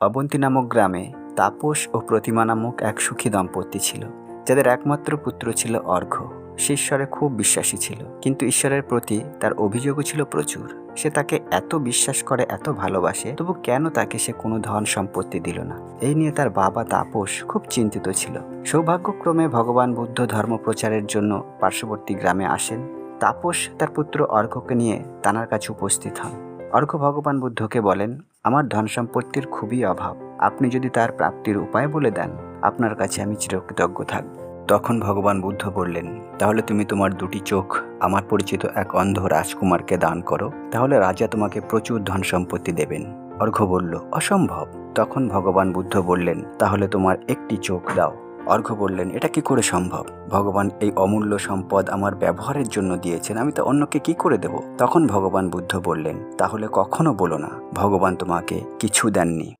অবন্তী নামক গ্রামে তাপস ও প্রতিমা নামক এক সুখী দম্পতি ছিল, যাদের একমাত্র পুত্র ছিল অর্ঘ্য। সে ঈশ্বরে খুব বিশ্বাসী ছিল, কিন্তু ঈশ্বরের প্রতি তার অভিযোগও ছিল প্রচুর। সে তাকে এত বিশ্বাস করে, এত ভালোবাসে, তবু কেন তাকে সে কোনো ধন সম্পত্তি দিল না? এই নিয়ে তার বাবা তাপস খুব চিন্তিত ছিল। সৌভাগ্যক্রমে ভগবান বুদ্ধ ধর্ম প্রচারের জন্য পার্শ্ববর্তী গ্রামে আসেন। তাপস তার পুত্র অর্ঘ্যকে নিয়ে তানার কাছে উপস্থিত হন। অর্ঘ্য ভগবান বুদ্ধকে বলেন, আমার ধন সম্পত্তির খুবই অভাব। আপনি যদি তার প্রাপ্তির উপায় বলে দেন, আপনার কাছে আমি চিরকৃতজ্ঞ থাকব। তখন ভগবান বুদ্ধ বললেন, তাহলে তুমি তোমার দুটি চোখ, আমার পরিচিত এক অন্ধ রাজকুমারকে দান করো, তাহলে রাজা তোমাকে প্রচুর ধন সম্পত্তি দেবেন। অর্ঘ্য বলল, অসম্ভব। তখন ভগবান বুদ্ধ বললেন, তাহলে তোমার একটি চোখ দাও। অর্ঘ্য বললেন, এটা কি করে সম্ভব? ভগবান এই অমূল্য সম্পদ আমার ব্যবহারের জন্য দিয়েছেন, আমি তো অন্যকে কি করে দেব? তখন ভগবান বুদ্ধ বললেন, তাহলে কখনো বলো না, ভগবান তোমাকে কিছু দেননি।